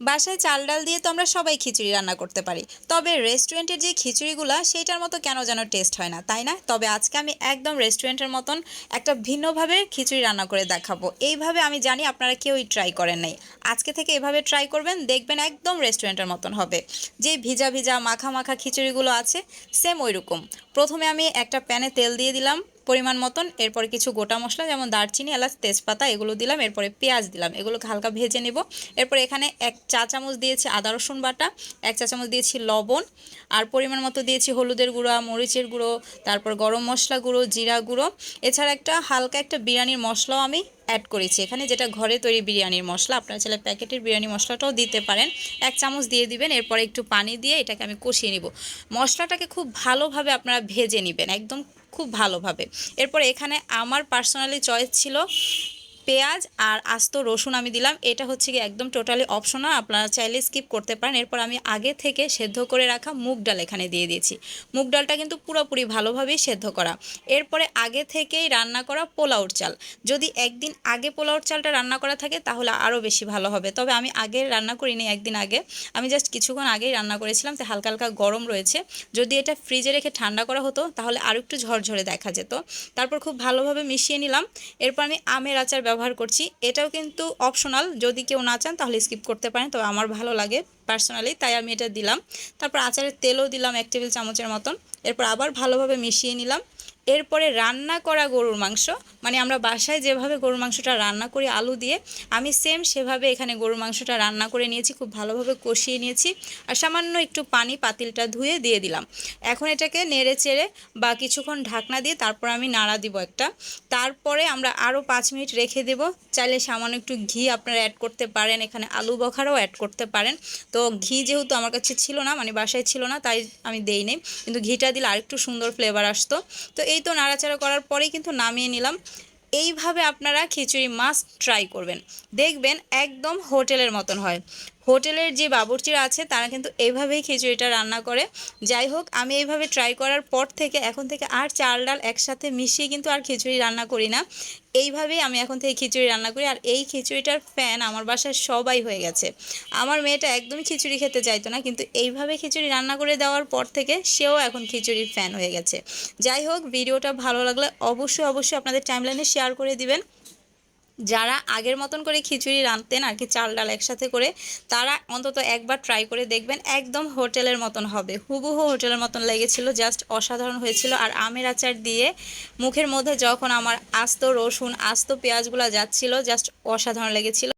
বাসায় চাল ডাল দিয়ে তো আমরা সবাই খিচুড়ি রান্না করতে পারি। তবে রেস্টুরেন্টের যে খিচুড়িগুলো, সেইটার মতো কেন যেন টেস্ট হয় না, তাই না? তবে আজকে আমি একদম রেস্টুরেন্টের মতন একটা ভিন্নভাবে খিচুড়ি রান্না করে দেখাবো। এইভাবে আমি জানি আপনারা কেউই ট্রাই করেন নাই। আজকে থেকে এভাবে ট্রাই করবেন, দেখবেন একদম রেস্টুরেন্টের মতন হবে। যে ভিজা ভিজা মাখা মাখা খিচুড়িগুলো আছে সেম ওই রকম প্রথমে আমি একটা প্যানে তেল দিয়ে দিলাম। পরিমাণ মতন, এরপরে কিছু গোটা মশলা, যেমন দারচিনি, এলাচ, তেজপাতা, এগুলো দিলাম, এরপরে পেঁয়াজ দিলাম, এগুলোকে হালকা ভেজে নেব। এরপর এখানে এক চা চামচ দিয়েছি আদা, রসুন বাটা, এক চা চামচ দিয়েছি লবণ, আর পরিমাণ মতো দিয়েছি হলুদের গুঁড়া, মরিচের গুঁড়ো, তারপর গরম মশলা গুঁড়ো, জিরা গুঁড়ো। এছাড়া একটা হালকা একটা বিরিয়ানির মশলাও আমি অ্যাড করেছি এখানে, যেটা ঘরে তৈরি বিরিয়ানির মশলা। আপনারা চাইলে প্যাকেটের বিরিয়ানি মশলাটাও দিতে পারেন। এক চামচ দিয়ে দিবেন, এরপরে একটু পানি দিয়ে এটাকে আমি কষিয়ে নিব। মশলাটাকে খুব ভালোভাবে আপনারা ভেজে নেবেন, একদম খুব ভালোভাবে। এরপর এখানে আমার পার্সোনালি চয়েস ছিল পেঁয়াজ আর আস্ত রসুন আমি দিলাম। এটা হচ্ছে কি একদম টোটালি অপশনাল আপনারা চাইলে স্কিপ করতে পারেন। এরপর আমি আগে থেকে সেদ্ধ করে রাখা মুগ ডাল এখানে দিয়ে দিয়েছি। মুগ ডালটা কিন্তু পুরোপুরি ভালোভাবেই সেদ্ধ করা। এরপরে আগে থেকেই রান্না করা পোলাওর চাল। যদি একদিন আগে পোলাওর চালটা রান্না করা থাকে, তাহলে আরও বেশি ভালো হবে। তবে আমি আগে রান্না করিনি একদিন আগে। আমি জাস্ট কিছুক্ষণ আগেই রান্না করেছিলাম তো হালকা হালকা গরম রয়েছে। যদি এটা ফ্রিজে রেখে ঠান্ডা করা হতো, তাহলে আরও একটু ঝরঝরে দেখা যেত। তারপর খুব ভালোভাবে মিশিয়ে নিলাম। এরপর আমি আমের আচার ব্যবহার করছি। এটাও কিন্তু অপশনাল যদি কেউ না চান, তাহলে স্কিপ করতে পারেন। তবে আমার ভালো লাগে পার্সোনালি তাই আমি এটা দিলাম। তারপর আচারের তেলও দিলাম এক টেবিল চামচের মতন। এরপর আবার ভালোভাবে মিশিয়ে নিলাম। এরপরে রান্না করা গরুর মাংস। মানে আমরা বাসায় যেভাবে গরুর মাংসটা রান্না করি, আলু দিয়ে, আমি সেম সেভাবে এখানে গরুর মাংসটা রান্না করে নিয়েছি, খুব ভালোভাবে কষিয়ে নিয়েছি। আর সামান্য একটু পানি পাতিলটা ধুয়ে দিয়ে দিলাম। এখন এটাকে নেড়ে চেড়ে বা কিছুক্ষণ ঢাকনা দিয়ে তারপর আমি নাড়া দিব একটা। তারপরে আমরা আরও পাঁচ মিনিট রেখে দেব। চাইলে সামান্য একটু ঘি আপনারা অ্যাড করতে পারেন, এখানে আলু বখারাও অ্যাড করতে পারেন। তো ঘি যেহেতু আমার কাছে ছিল না মানে বাসায় ছিল না, তাই আমি দেই নেই কিন্তু ঘিটা দিলে আরেকটু সুন্দর ফ্লেভার আসতো। তো এই তো নাড়াচাড়া করার পরেই কিন্তু নামিয়ে নিলাম। এইভাবে আপনারা খিচুড়ি মাছ ট্রাই করবেন। দেখবেন একদম হোটেলের মতন হয়। হোটেলের যে বাবুর্চিরা আছে, তারা কিন্তু এইভাবেই খিচুড়িটা রান্না করে। যাই হোক, আমি এইভাবে ট্রাই করার পর থেকে, এখন থেকে আর চাল ডাল একসাথে মিশিয়ে কিন্তু আর খিচুড়ি রান্না করি না। এইভাবেই আমি এখন থেকে খিচুড়ি রান্না করি, আর এই খিচুড়িটার ফ্যান আমার বাসায় সবাই হয়ে গেছে। আমার মেয়েটা একদমই খিচুড়ি খেতে চাইতো না, কিন্তু এইভাবে খিচুড়ি রান্না করে দেওয়ার পর থেকে সেও এখন খিচুড়ির ফ্যান হয়ে গেছে। যাই হোক, ভিডিওটা ভালো লাগলে অবশ্যই অবশ্যই আপনাদের টাইমলাইনে শেয়ার করে দিবেন। যারা আগের মতন করে খিচুড়ি রাঁধতেন আর কি, চাল ডাল একসাথে করে, তারা অন্তত একবার ট্রাই করে দেখবেন, একদম হোটেলের মতন হবে। হুবহু হোটেলের মতন লেগেছিল জাস্ট অসাধারণ হয়েছিল। আর আমের আচার দিয়ে মুখের মধ্যে যখন আমার আস্ত রসুন, আস্ত পেঁয়াজগুলো যাচ্ছিল জাস্ট অসাধারণ লেগেছিল।